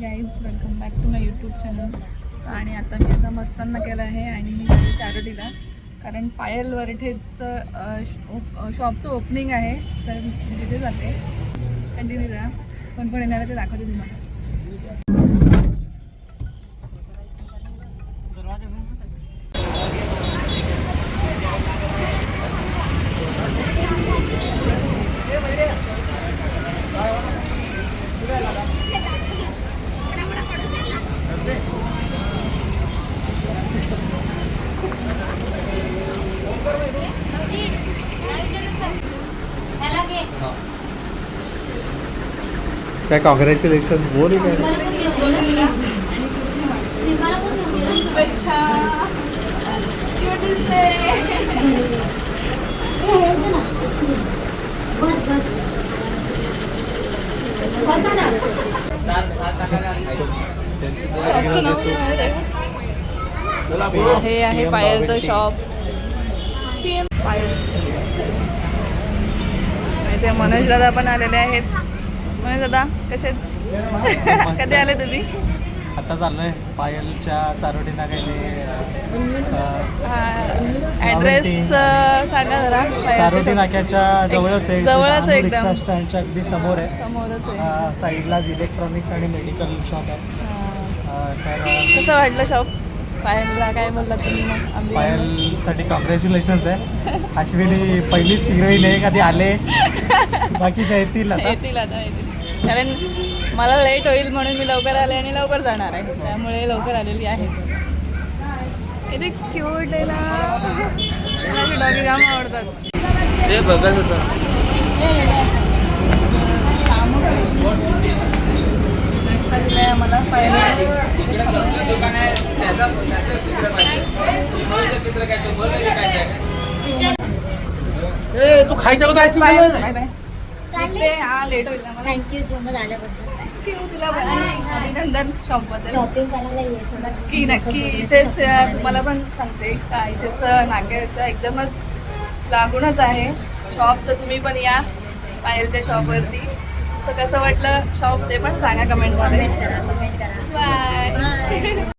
Guys welcome back to my YouTube channel आणि आता मी आता मस्तांना केलं आहे आणि मी गेले चारोटीला. कारण पायल वरठेचं शॉपचं ओपनिंग आहे. तर तिथे जाते. कंटिन्यू राहा कोण कोण येणार आहे ते दाखवते तुम्हाला. काय कॉंग्रॅच्युलेशन बोल काय हे आहे पायलचं शॉप पी एम पायल. ते मनोज दादा पण आलेले आहेत. मनोज दादा कसे? कधी आले तुम्ही? आता चाललोय. पायलच्या चारोटी नागायले ॲड्रेस सांगा जरा. चारोटी. नाक्याच्या जवळच आहे. जवळच आहे. रिक्षा स्टँडच्या अगदी समोर आहे. समोरच आहे. अं, साईडलाच इलेक्ट्रॉनिक्स आणि मेडिकल शॉप आहे. तर कसं वाटलं शॉप पायलला काय बोलला तुम्ही मग? आम्ही पायलसाठी कॉंग्रॅच्युलेशन्स आहे. अश्विनी पहिलीच हिरोईन आहे कधी आले? बाकीच्या येतील आता. येतील आता येतील. कारण मला लेट होईल म्हणून मी लवकर आले आणि लवकर जाणार आहे. त्यामुळे लवकर आलेली आहे. इथे क्यूट आहे ना. मला डॉगी जाम आवडतात. ते बघत होतं. नाश्ता दिलाय आम्हाला ए तू खायचं होतं? आईस्क्रीम. हा लेट होईल ना मला. थँक्यू सो मच आल्याबद्दल. थँक्यू तुला पण. आणि अभिनंदन शॉपबद्दल. शॉपिंग करायला ये नक्की नक्की इथेच तुम्हाला पण सांगते का इथेच एकदमच लागूनच आहे. शॉप तर तुम्ही पण या बाहेरच्या शॉपवरती असं कसं वाटलं शॉप ते पण सांगा कमेंटमध्ये कमेंट करा कमेंट करा. बाय.